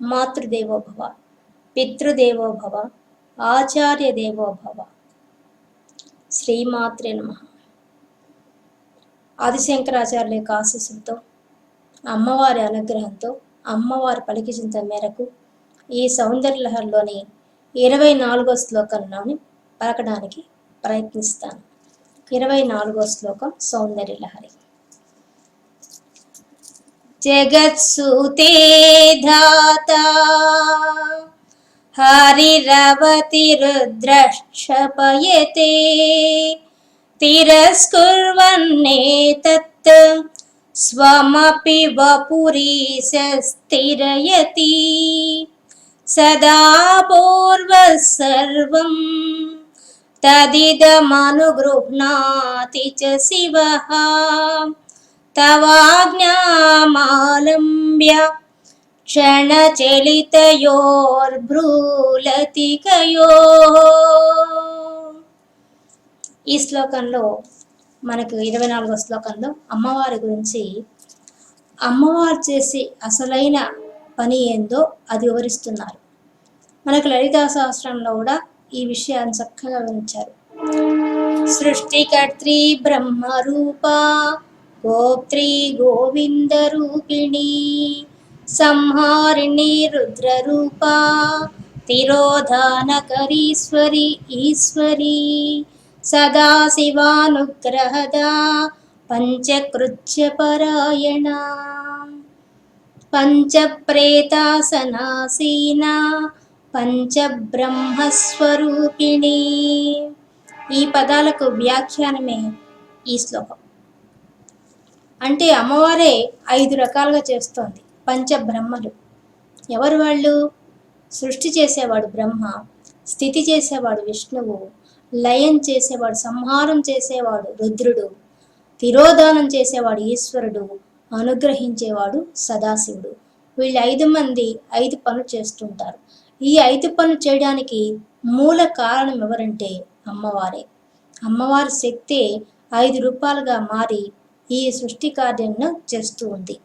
మాతృదేవోభవ పితృదేవోభవ ఆచార్య దేవోభవ శ్రీమాత్రే నమ. ఆదిశంకరాచార్యుల యొక్క ఆశీస్సులతో అమ్మవారి అనుగ్రహంతో అమ్మవారి పలికించిన మేరకు ఈ సౌందర్య లహరిలోని ఇరవై నాలుగో శ్లోకంలోని పలకడానికి ప్రయత్నిస్తాను. ఇరవై నాలుగో శ్లోకం సౌందర్య जगत्सुते धाता। हरिरवतिरुद्रक्षपयते। तिरस्कुर्वन्नेतत् स्वमपि वपुरीशस्तिरयति सदा पूर्वः सर्वं तदिदमनुगृह्णाति च शिवः। తవాజ్ఞామాలంబ్య క్షణచలితయోర్భ్రూలతికయో ఈ శ్లోకంలో మనకు ఇరవై నాలుగో శ్లోకంలో అమ్మవారి గురించి అమ్మవారు చేసే అసలైన పని ఏందో అది వివరిస్తున్నారు. మనకు లలితా శాస్త్రంలో కూడా ఈ విషయాన్ని చక్కగా వివరించారు. సృష్టికర్త్రి బ్రహ్మరూప గోప్త్రి గోవింద రూపిణి సంహారిణి రుద్రరూప తిరోధానకరీశ్వరి ఈశ్వరి సదాశివానుగ్రహదా పంచకృత్యపరాయణ పంచప్రేతాసనాసీనా పంచబ్రహ్మస్వరూపిణి. ఈ పదాలకు వ్యాఖ్యానమే ఈ శ్లోకం. అంటే అమ్మవారే ఐదు రకాలుగా చేస్తోంది. పంచబ్రహ్మలు. ఎవరు వాళ్ళు? సృష్టి చేసేవాడు బ్రహ్మ స్థితి చేసేవాడు విష్ణువు లయం చేసేవాడు సంహారం చేసేవాడు రుద్రుడు తిరోధానం చేసేవాడు ఈశ్వరుడు అనుగ్రహించేవాడు సదాశివుడు. వీళ్ళు ఐదు మంది ఐదు పనులు చేస్తుంటారు ఈ ఐదు పనులు చేయడానికి మూల కారణం ఎవరంటే అమ్మవారే. అమ్మవారి శక్తి ఐదు రూపాలుగా మారి ఈ సృష్టి కార్యంను చేస్తూ ఉంది.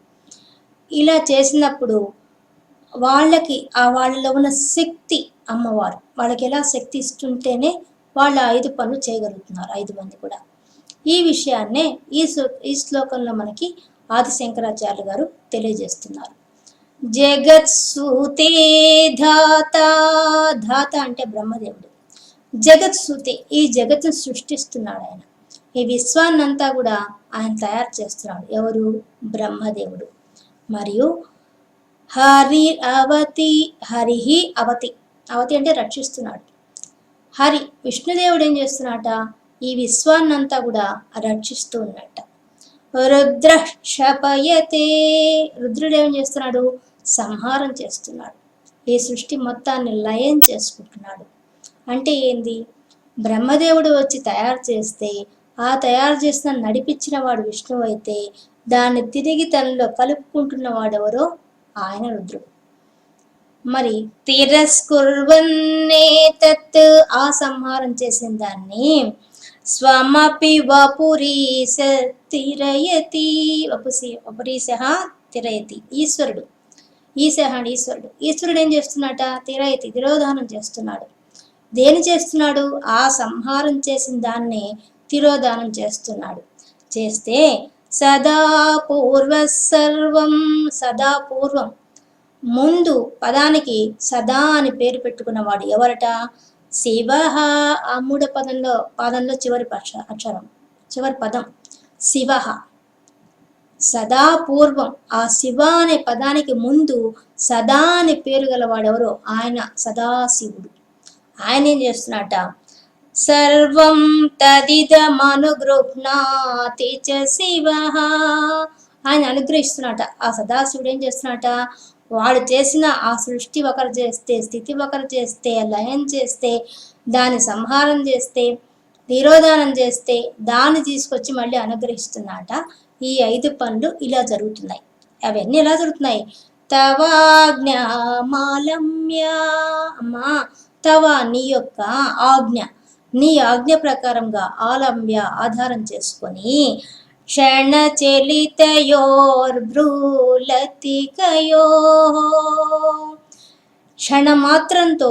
ఇలా చేసినప్పుడు వాళ్ళకి ఆ వాళ్ళలో ఉన్న శక్తి అమ్మవారు వాళ్ళకి ఎలా శక్తి ఇస్తుంటేనే వాళ్ళ ఐదు పనులు చేయగలుగుతున్నారు ఐదు మంది కూడా. ఈ విషయాన్నే ఈ ఈ శ్లోకంలో మనకి ఆది శంకరాచార్య గారు తెలియజేస్తున్నారు. జగత్సూతే ధాత ధాత అంటే బ్రహ్మదేవుడు. జగత్ జగత్సూతే ఈ జగత్తును సృష్టిస్తున్నాడు ఆయన. ఈ విశ్వాన్నంతా కూడా ఆయన తయారు చేస్తున్నాడు. ఎవరు? బ్రహ్మదేవుడు. మరియు హరి అవతి హరిహి అవతి. అవతి అంటే రక్షిస్తున్నాడు. హరి విష్ణుదేవుడు ఏం చేస్తున్నాట? ఈ విశ్వాన్నంతా కూడా రక్షిస్తూ ఉన్నట్ట. రుద్ర క్షపయతే రుద్రుడు ఏం చేస్తున్నాడు? సంహారం చేస్తున్నాడు. ఈ సృష్టి మొత్తాన్ని లయం చేసుకుంటున్నాడు. అంటే ఏంది? బ్రహ్మదేవుడు వచ్చి తయారు చేస్తే ఆ తయారు చేసిన నడిపించిన వాడు విష్ణువు అయితే దాన్ని తిరిగి తనలో కలుపుకుంటున్న వాడెవరో ఆయన రుద్రుడు. మరి తిరస్కుర్వన్నే తత్ ఆ సంహారం చేసిన దాన్ని స్వమపి వపురీశ తిరయతి వపుసి వపురీశ తిరయతి ఈశ్వరుడు. ఈశ అంటే ఈశ్వరుడు. ఈశ్వరుడు ఏం చేస్తున్నాట? తిరయతి తిరోధానం చేస్తున్నాడు. దేని చేస్తున్నాడు? ఆ సంహారం చేసిన దాన్ని తిరోధానం చేస్తున్నాడు. చేస్తే సదా పూర్వ సర్వం సదా పూర్వం. ముందు పదానికి సదా అని పేరు పెట్టుకున్నవాడు ఎవరట? శివ ఆ మూడో పదంలో పదంలో చివరి పక్ష అక్షరం చివరి పదం. శివ సదా పూర్వం. ఆ శివ అనే పదానికి ముందు సదా అనే పేరు గలవాడెవరో? ఆయన సదాశివుడు. ఆయన ఏం చేస్తున్నట సర్వం తదిదమనుగృహ్ణాతి చ శివ ఆయన అనుగ్రహిస్తున్నట. ఆ సదాశివుడు ఏం చేస్తున్నట? వాడు చేసిన ఆ సృష్టి ఒకరు చేస్తే స్థితి ఒకరు చేస్తే లయం చేస్తే దాని సంహారం చేస్తే నిరోధానం చేస్తే దాన్ని తీసుకొచ్చి మళ్ళీ అనుగ్రహిస్తున్నట. ఈ ఐదు పనులు ఇలా జరుగుతున్నాయి. అవన్నీ ఎలా జరుగుతున్నాయి? తవాజ్ఞామాలమ్య. అమ్మా తవ నీ యొక్క ఆజ్ఞ. నీ ఆజ్ఞ ప్రకారంగా ఆలమ్య ఆధారం చేసుకొని క్షణచలితయోర్భ్రూలతికయో క్షణమాత్రంతో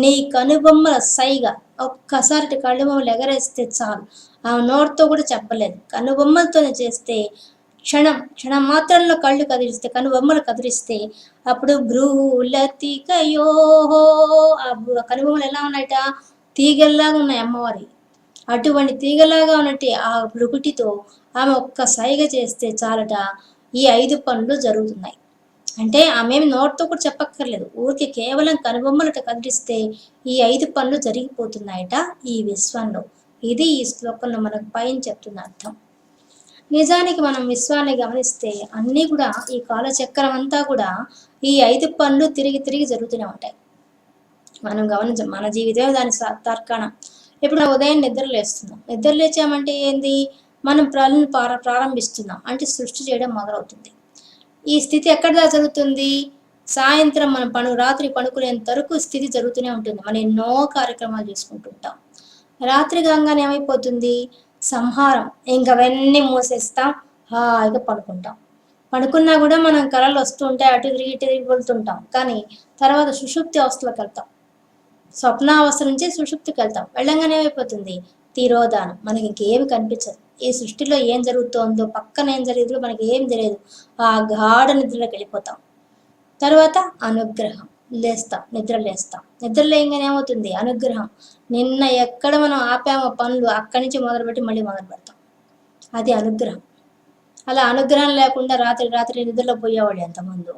నీ కనుబొమ్మల సైగా ఒక్కసారి బొమ్మలు ఎగరేస్తే చాలు. ఆ నోటితో కూడా చెప్పలేదు. కనుబొమ్మలతోనే చేస్తే క్షణం క్షణం మాత్రంలో కళ్ళు కదిలిస్తే కనుబొమ్మలు కదిలిస్తే అప్పుడు భ్రూలతికయోహో ఆ కనుబొమ్మలు ఎలా ఉన్నాయట? తీగల్లాగా ఉన్నాయి అమ్మవారి. అటువంటి తీగలాగా ఉన్నట్టు ఆ భృగుటితో ఆమె ఒక్క సైగ చేస్తే చాలట. ఈ ఐదు పనులు జరుగుతున్నాయి. అంటే ఆమె నోట్తో నోటితో కూడా చెప్పక్కర్లేదు. ఊరికి కేవలం కనుబొమ్మలట కదిలిస్తే ఈ ఐదు పనులు జరిగిపోతున్నాయట ఈ విశ్వంలో ఇది ఈ శ్లోకంలో మనకు పైన చెప్తున్న అర్థం. నిజానికి మనం విశ్వాన్ని గమనిస్తే అన్నీ కూడా ఈ కాలచక్రం అంతా కూడా ఈ ఐదు పనులు తిరిగి తిరిగి జరుగుతూనే ఉంటాయి. మనం గమనించం మన జీవితమే దాని తర్కాణం ఇప్పుడు ఉదయం నిద్ర లేస్తున్నాం. నిద్ర లేచామంటే ఏంది? మనం ప్రజలను ప్రార- ప్రారంభిస్తున్నాం. అంటే సృష్టి చేయడం మొదలవుతుంది. ఈ స్థితి ఎక్కడ దాకా జరుగుతుంది? సాయంత్రం మనం పను రాత్రి పడుకునేంత వరకు స్థితి జరుగుతూనే ఉంటుంది. మనం ఎన్నో కార్యక్రమాలు చేసుకుంటుంటాం. రాత్రి కాగానే ఏమైపోతుంది? సంహారం. ఇంకా అవన్నీ మూసేస్తాం. హాయిగా పడుకుంటాం. పడుకున్నా కూడా మనం కళలు వస్తుంటాయి అటు తిరిగి ఇటు తిరిగి వెళ్తుంటాం. కానీ తర్వాత సుషుప్తి అవస్థలోకి వెళ్తాం. స్వప్నావస్థ నుంచి సుషుప్తికి వెళ్తాం వెళ్ళంగానే అయిపోతుంది తిరోధానం. మనకి ఇంకేమి కనిపించదు. ఈ సృష్టిలో ఏం జరుగుతోందో పక్కన ఏం జరిగిందో మనకి ఏం తెలియదు. ఆ గాఢ నిద్రలోకి వెళ్ళిపోతాం. తర్వాత అనుగ్రహం. లేస్తాం. నిద్ర లేస్తాం నిద్ర లేయంగానే ఏమవుతుంది? అనుగ్రహం. నిన్న ఎక్కడ మనం ఆపామో పనులు అక్కడి నుంచి మొదలుపెట్టి మళ్ళీ మొదలు పెడతాం అది అనుగ్రహం. అలా అనుగ్రహం లేకుండా రాత్రి రాత్రి నిద్రలో పోయేవాళ్ళు ఎంతమందో.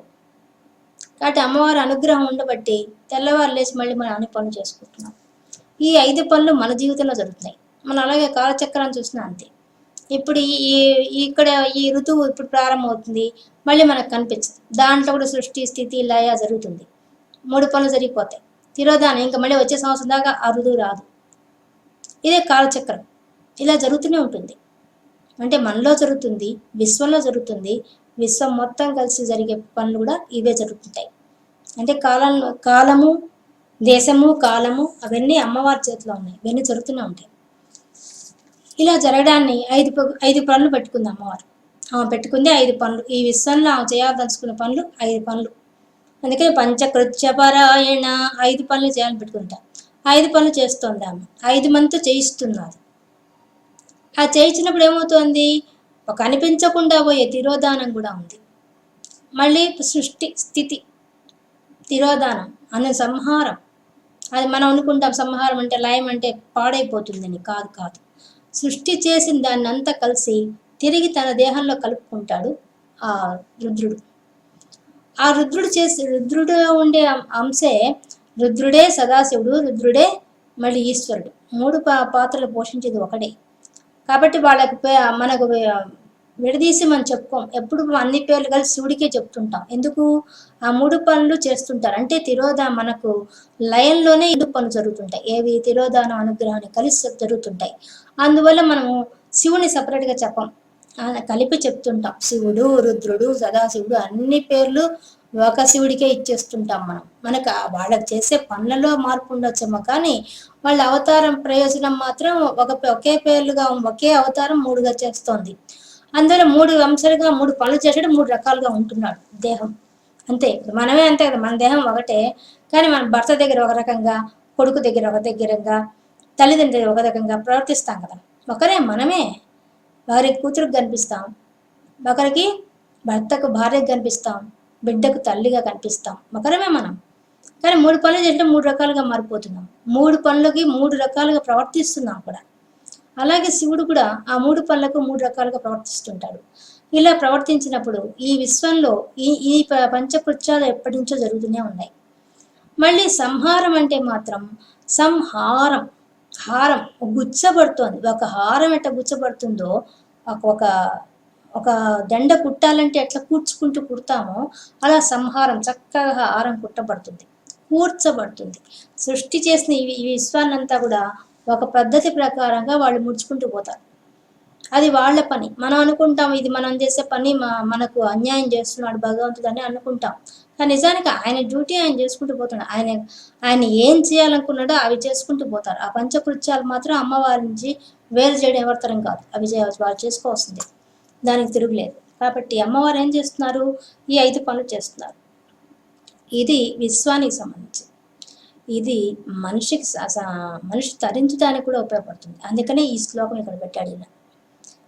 కాబట్టి అమ్మవారి అనుగ్రహం ఉండబట్టి తెల్లవారు లేచి మళ్ళీ మనం అన్ని పనులు చేసుకుంటున్నాం. ఈ ఐదు పనులు మన జీవితంలో జరుగుతున్నాయి. మనం అలాగే కాలచక్రాన్ని చూసినా అంతే. ఇప్పుడు ఈ ఇక్కడ ఈ ఋతువు ఇప్పుడు ప్రారంభమవుతుంది. మళ్ళీ మనకు కనిపించదు. దాంట్లో కూడా సృష్టి స్థితి లయ జరుగుతుంది. మూడు పనులు జరిగిపోతాయి. తిరోధానం ఇంకా మళ్ళీ వచ్చే సంవత్సరం దాకా ఆ ఋతువు రాదు. ఇదే కాలచక్రం. ఇలా జరుగుతూనే ఉంటుంది. అంటే మనలో జరుగుతుంది విశ్వంలో జరుగుతుంది విశ్వం మొత్తం కలిసి జరిగే పనులు కూడా ఇవే జరుగుతుంటాయి. అంటే కాలం కాలము దేశము కాలము అవన్నీ అమ్మవారి చేతిలో ఉన్నాయి. ఇవన్నీ జరుగుతూనే ఉంటాయి. ఇలా జరగడాన్ని ఐదు ప- ఐదు పనులు పెట్టుకుంది అమ్మవారు. ఆమె పెట్టుకుంది ఐదు పనులు. ఈ విశ్వంలో ఆమె చేయాలదలుచుకున్న పనులు ఐదు పనులు. అందుకని పంచకృత్యపరాయణ ఐదు పనులు చేయాలని పెట్టుకుంటా. ఐదు పనులు చేస్తుంది ఆమె. ఐదు మందితో చేయిస్తున్నారు. ఆ చేయించినప్పుడు ఏమవుతుంది? కనిపించకుండా పోయే తిరోధానం కూడా ఉంది. మళ్ళీ సృష్టి స్థితి తిరోధానం అనే సంహారం. అది మనం అనుకుంటాం సంహారం అంటే లయం అంటే పాడైపోతుందని కాదు కాదు. సృష్టి చేసిన దాన్ని అంతా కలిసి తిరిగి తన దేహంలో కలుపుకుంటాడు ఆ రుద్రుడు. ఆ రుద్రుడు చేసి రుద్రుడు ఉండే అంశే రుద్రుడే సదాశివుడు రుద్రుడే మళ్ళీ ఈశ్వరుడు. మూడు పా పాత్రలు పోషించేది ఒకటే. కాబట్టి వాళ్ళకి మనకు విడదీసి మనం చెప్పుకోం. ఎప్పుడు అన్ని పేర్లు కలిసి శివుడికే చెప్తుంటాం. ఎందుకు? ఆ మూడు పనులు చేస్తుంటారు. అంటే తిరోధ మనకు లయంలోనే ఇడు పనులు జరుగుతుంటాయి. ఏవి? తిరోధానం అనుగ్రహాన్ని కలిసి జరుగుతుంటాయి. అందువల్ల మనము శివుని సపరేట్గా చెప్పం. కలిపి చెప్తుంటాం. శివుడు రుద్రుడు సదాశివుడు అన్ని పేర్లు ఒక శివుడికే ఇచ్చేస్తుంటాం మనం. మనకు వాళ్ళకి చేసే పనులలో మార్పు ఉండొచ్చేమో కానీ వాళ్ళ అవతారం ప్రయోజనం మాత్రం ఒక ఒకే పేర్లుగా ఒకే అవతారం మూడుగా చేస్తోంది. అందులో మూడు అంశాలుగా మూడు పనులు చేసాడు మూడు రకాలుగా ఉంటున్నాడు దేహం. అంతే మనమే అంతే కదా మన దేహం ఒకటే. కానీ మన భర్త దగ్గర ఒక రకంగా కొడుకు దగ్గర ఒక దగ్గరగా తల్లిదండ్రులు ఒక రకంగా ప్రవర్తిస్తాం కదా. ఒకరే మనమే. ఒకరికి కూతురుకు కనిపిస్తాం. ఒకరికి భర్తకు భార్యకు కనిపిస్తాం. బిడ్డకు తల్లిగా కనిపిస్తాం. ఒకరమే మనం. కానీ మూడు పనులు చేస్తే మూడు రకాలుగా మారిపోతున్నాం. మూడు పనులకి మూడు రకాలుగా ప్రవర్తిస్తున్నాం కూడా. అలాగే శివుడు కూడా ఆ మూడు పనులకు మూడు రకాలుగా ప్రవర్తిస్తుంటాడు. ఇలా ప్రవర్తించినప్పుడు ఈ విశ్వంలో ఈ ఈ ప- పంచకృత్యాలు ఎప్పటి నుంచో జరుగుతూనే ఉన్నాయి. మళ్ళీ సంహారం అంటే మాత్రం సంహారం. హారం. గుచ్చబడుతోంది. ఒక హారం ఎట్లా గుచ్చబడుతుందో ఒక ఒక దండ కుట్టాలంటే ఎట్లా కూర్చుకుంటూ కుడతామో అలా సంహారం చక్కగా హారం కుట్టబడుతుంది కూర్చబడుతుంది. సృష్టి చేసిన ఈ ఈ విశ్వాన్నంతా కూడా ఒక పద్ధతి ప్రకారంగా వాళ్ళు ముడుచుకుంటూ పోతారు. అది వాళ్ళ పని. మనం అనుకుంటాం ఇది మనం చేసే పని మా- మనకు అన్యాయం చేస్తున్నాడు భగవంతుడు అని అనుకుంటాం. కానీ నిజానికి ఆయన డ్యూటీ ఆయన చేసుకుంటూ పోతున్నాడు. ఆయన ఆయన ఏం చేయాలనుకున్నాడో అవి చేసుకుంటూ పోతారు. ఆ పంచకృత్యాలు మాత్రం అమ్మవారి నుంచి వేరు చేయడం ఎవరితరం కాదు. అవి వాళ్ళు చేసుకోవాల్సిందే. దానికి తిరుగులేదు. కాబట్టి అమ్మవారు ఏం చేస్తున్నారు? ఈ ఐదు పనులు చేస్తున్నారు. ఇది విశ్వానికి సంబంధించి. ఇది మనిషికి మనిషి తరించడానికి కూడా ఉపయోగపడుతుంది. అందుకనే ఈ శ్లోకం ఇక్కడ పెట్టాడు ఇలా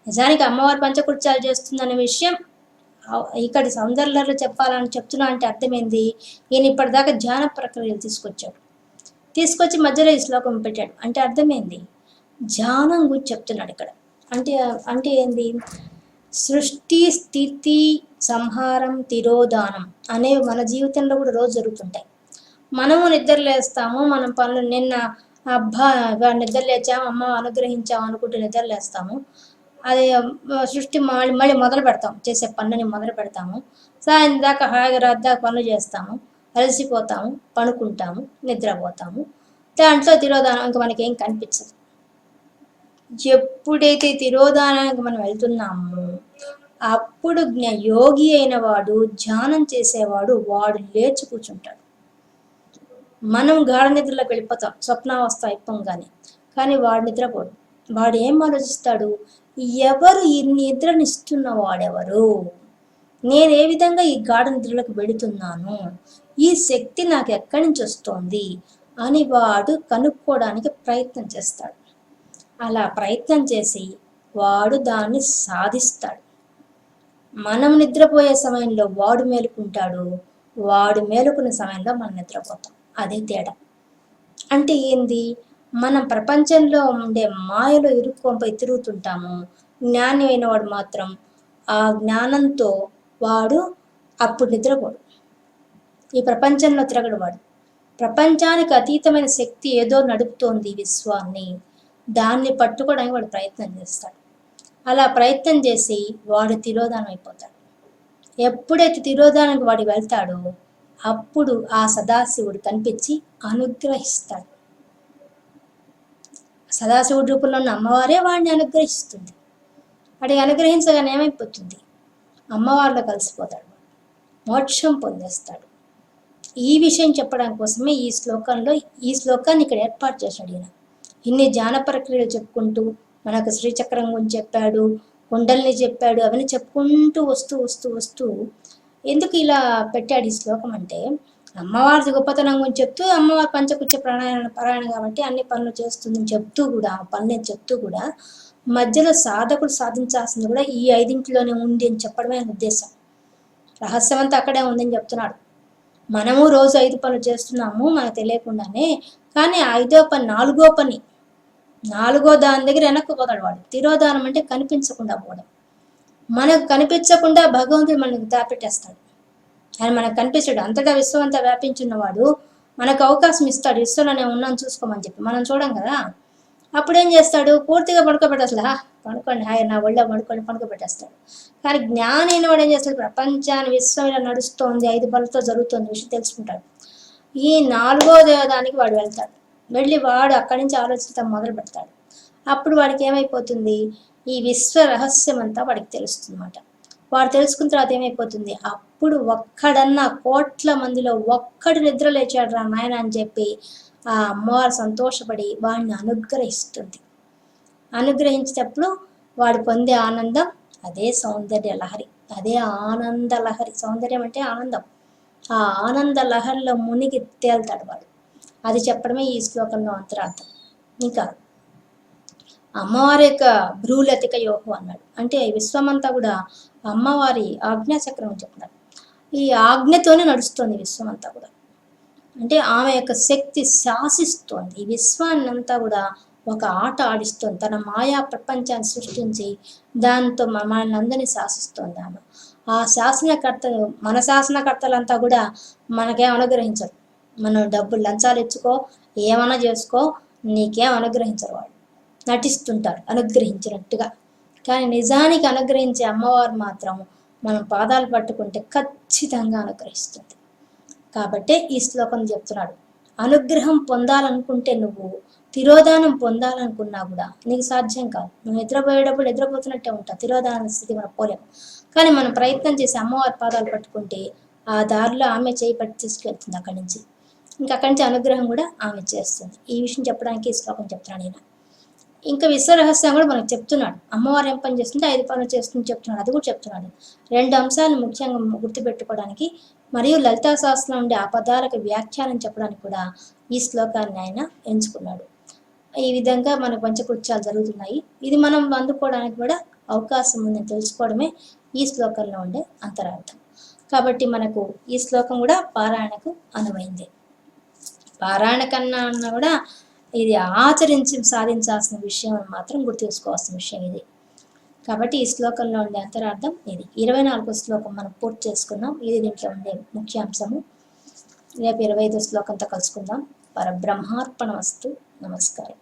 నిజానికి అమ్మవారు పంచకృత్యాలు చేస్తుందనే విషయం ఇక్కడ సౌందర్యాలు చెప్పాలని చెప్తున్నా అంటే అర్థమైంది. ఈయన ఇప్పటిదాకా ధ్యాన ప్రక్రియలు తీసుకొచ్చాడు. తీసుకొచ్చి మధ్యలో ఈ శ్లోకం పెట్టాడు. అంటే అర్థమైంది. ధ్యానం గురించి చెప్తున్నాడు ఇక్కడ. అంటే అంటే ఏంది? సృష్టి స్థితి సంహారం తిరోధానం అనేవి మన జీవితంలో కూడా రోజు జరుగుతుంటాయి. మనము నిద్రలేస్తాము మనం పనులు నిన్న అబ్బా నిద్రలేచాము నిద్ర లేచాము అమ్మ అనుగ్రహించాము అనుకుంటూ నిద్ర లేస్తాము. అది సృష్టి మళ్ళీ మళ్ళీ మొదలు పెడతాం చేసే పనులని మొదలు పెడతాము. సాయంత్రం దాకా హాయిగా రాత్రి దాకా పనులు చేస్తాము అలసిపోతాము పడుకుంటాము నిద్రపోతాము. దాంట్లో తిరోధానం ఇంకా మనకి ఏం కనిపించదు. ఎప్పుడైతే తిరోధానానికి మనం వెళ్తున్నామో అప్పుడు జ్ఞ యోగి అయిన వాడు ధ్యానం చేసేవాడు వాడు లేచి కూర్చుంటాడు. మనం గాఢ నిద్రలోకి వెళ్ళిపోతాం స్వప్నావస్థ అయిపోగానే కానీ వాడు నిద్రపోడు. వాడు ఏం ఆలోచిస్తాడు? ఎవరు ఈ నిద్రనిస్తున్న వాడెవరు? నేను ఏ విధంగా ఈ గాఢ నిద్రలోకి వెళుతున్నాను? ఈ శక్తి నాకు ఎక్కడి నుంచి వస్తోంది? అని వాడు కనుక్కోవడానికి ప్రయత్నం చేస్తాడు. అలా ప్రయత్నం చేసి వాడు దాన్ని సాధిస్తాడు. మనం నిద్రపోయే సమయంలో వాడు మేలుకుంటాడు వాడు మేలుకున్న సమయంలో మనం నిద్రపోతాం. అదే తేడా. అంటే ఏంది? మనం ప్రపంచంలో ఉండే మాయలో ఇరుక్కోపోయి తిరుగుతుంటాము. జ్ఞానమైన అయిన వాడు మాత్రం ఆ జ్ఞానంతో వాడు అప్పుడు నిద్రపోడు. ఈ ప్రపంచంలో తిరగడు వాడు. ప్రపంచానికి అతీతమైన శక్తి ఏదో నడుపుతోంది విశ్వాన్ని. దాన్ని పట్టుకోవడానికి వాడు ప్రయత్నం చేస్తాడు. అలా ప్రయత్నం చేసి వాడు తిరోధానం అయిపోతాడు ఎప్పుడైతే తిరోధానానికి వాడు వెళ్తాడో అప్పుడు ఆ సదాశివుడు కనిపించి అనుగ్రహిస్తాడు. సదాశివుడి రూపంలో ఉన్న అమ్మవారే వాడిని అనుగ్రహిస్తుంది. వాడిని అనుగ్రహించగానే ఏమైపోతుంది? అమ్మవారిలో కలిసిపోతాడు. మోక్షం పొందేస్తాడు. ఈ విషయం చెప్పడం కోసమే ఈ శ్లోకంలో ఈ శ్లోకాన్ని ఇక్కడ ఏర్పాటు చేశాడు ఈయన. ఇన్ని ధ్యాన ప్రక్రియలు చెప్పుకుంటూ మనకు శ్రీచక్రం గురించి చెప్పాడు కుండల్ని చెప్పాడు అవన్నీ చెప్పుకుంటూ వస్తూ వస్తూ వస్తూ ఎందుకు ఇలా పెట్టాడు ఈ శ్లోకం అంటే అమ్మవారి గొప్పతనం గురించి చెప్తూ అమ్మవారి పంచకుచ్చ ప్రాణాయణ పారాయణ కాబట్టి అన్ని పనులు చేస్తుందని చెప్తూ కూడా ఆ చెప్తూ కూడా మధ్యలో సాధకుడు సాధించాల్సింది కూడా ఈ ఐదింటిలోనే ఉంది అని చెప్పడమే ఉద్దేశం. రహస్యం అంతా అక్కడే ఉందని చెప్తున్నాడు. మనము రోజు ఐదు పనులు చేస్తున్నాము మనకు తెలియకుండానే కానీ ఐదో పని నాలుగో పని నాలుగో దాని దగ్గర వెనక్కుపోతాడు వాడు తిరోధానం అంటే కనిపించకుండా పోవడం. మనకు కనిపించకుండా భగవంతుడు మనకు దాపెట్టేస్తాడు. ఆయన మనకు కనిపించాడు అంతటా విశ్వం అంతా వ్యాపించున్నవాడు మనకు అవకాశం ఇస్తాడు. విశ్వంలో నేను ఉన్నాను చూసుకోమని చెప్పి. మనం చూడం కదా? అప్పుడు ఏం చేస్తాడు? పూర్తిగా పడుకోబెట్టేస్తా పడుకోండి. హాయ్ నా ఒళ్ళో పడుకోండి. పడుకోబెట్టేస్తాడు. కానీ జ్ఞానం అయిన వాడు ఏం చేస్తాడు? ప్రపంచాన్ని విశ్వం ఇలా నడుస్తోంది. ఐదు బలతో జరుగుతోంది. విషయం తెలుసుకుంటాడు. ఈ నాలుగో దానికి వాడు వెళ్తాడు. వెళ్ళి వాడు అక్కడి నుంచి ఆలోచించడం మొదలు పెడతాడు. అప్పుడు వాడికి ఏమైపోతుంది? ఈ విశ్వ రహస్యం అంతా వాడికి తెలుస్తుంది అన్నమాట వాడు తెలుసుకున్న తర్వాత ఏమైపోతుంది? అప్పుడు ఒక్కడన్నా కోట్ల మందిలో ఒక్కడు నిద్ర లేచాడు రా నాయన అని చెప్పి ఆ అమ్మవారు సంతోషపడి వాడిని అనుగ్రహిస్తుంది. అనుగ్రహించేటప్పుడు వాడు పొందే ఆనందం అదే సౌందర్య లహరి. అదే ఆనంద లహరి. సౌందర్యం అంటే ఆనందం. ఆ ఆనంద లహరిలో మునిగి తేల్తాడు వాడు. అది చెప్పడమే ఈ శ్లోకంలో అంతరార్థం. ఇంకా అమ్మవారి యొక్క భ్రూలతిక యోహం అన్నాడు. అంటే విశ్వమంతా కూడా అమ్మవారి ఆజ్ఞాచక్రం అని చెప్తున్నాడు ఈ ఆజ్ఞతోనే నడుస్తుంది విశ్వమంతా కూడా. అంటే ఆమె యొక్క శక్తి శాసిస్తోంది. ఈ విశ్వాన్ని అంతా కూడా ఒక ఆట ఆడిస్తోంది. తన మాయా ప్రపంచాన్ని సృష్టించి దాంతో మ- అందరినీ శాసిస్తోంది ఆమె. ఆ శాసనకర్త మన శాసనకర్తలంతా కూడా మనకేం అనుగ్రహించరు. మనం డబ్బులు లంచాలు ఇచ్చుకో ఏమైనా చేసుకో నీకేం అనుగ్రహించరు వాళ్ళు. నటిస్తుంటారు అనుగ్రహించినట్టుగా. కానీ నిజానికి అనుగ్రహించే అమ్మవారు మాత్రం మనం పాదాలు పట్టుకుంటే ఖచ్చితంగా అనుగ్రహిస్తుంది. కాబట్టే ఈ శ్లోకం చెప్తున్నాడు. అనుగ్రహం పొందాలనుకుంటే నువ్వు తిరోధానం పొందాలనుకున్నా కూడా నీకు సాధ్యం కాదు. నువ్వు నిద్రపోయేటప్పుడు నిద్రపోతున్నట్టే ఉంటావు తిరోధాన స్థితి మనం పోలేము కానీ మనం ప్రయత్నం చేసి అమ్మవారి పాదాలు పట్టుకుంటే ఆ దారిలో ఆమె చేయి పట్టి తీసుకెళ్తుంది అక్కడి నుంచి. ఇంకా అక్కడి నుంచి అనుగ్రహం కూడా ఆమె చేస్తుంది. ఈ విషయం చెప్పడానికి ఈ శ్లోకం చెప్తున్నాను నేను. ఇంకా విశ్వ రహస్యం కూడా మనకు చెప్తున్నాడు. అమ్మవారు ఏం పని చేస్తుంటే ఐదు పనులు చేస్తుంది చెప్తున్నాడు. అది కూడా చెప్తున్నాడు. రెండు అంశాలను ముఖ్యంగా గుర్తుపెట్టుకోవడానికి మరియు లలితా శాస్త్రం ఉండే ఆ పదాలకు వ్యాఖ్యానం చెప్పడానికి కూడా ఈ శ్లోకాన్ని ఆయన ఎంచుకున్నాడు. ఈ విధంగా మనకు పంచకృత్యాలు జరుగుతున్నాయి. ఇది మనం అందుకోవడానికి కూడా అవకాశం ఉందని తెలుసుకోవడమే ఈ శ్లోకంలో ఉండే అంతరార్థం. కాబట్టి మనకు ఈ శ్లోకం కూడా పారాయణకు అనువైంది. పారాయణ కన్నా అన్నా కూడా ఇది ఆచరించి సాధించాల్సిన విషయం అని మాత్రం గుర్తుంచుకోవాల్సిన విషయం ఇది. కాబట్టి ఈ శ్లోకంలో ఉండే అంతరార్థం ఇది. ఇరవై నాలుగో శ్లోకం మనం పూర్తి చేసుకున్నాం ఇది దీంట్లో ఉండే ముఖ్యాంశము. రేపు ఇరవై ఐదో శ్లోకంతో కలుసుకుందాం. పరబ్రహ్మార్పణ వస్తు నమస్కారం.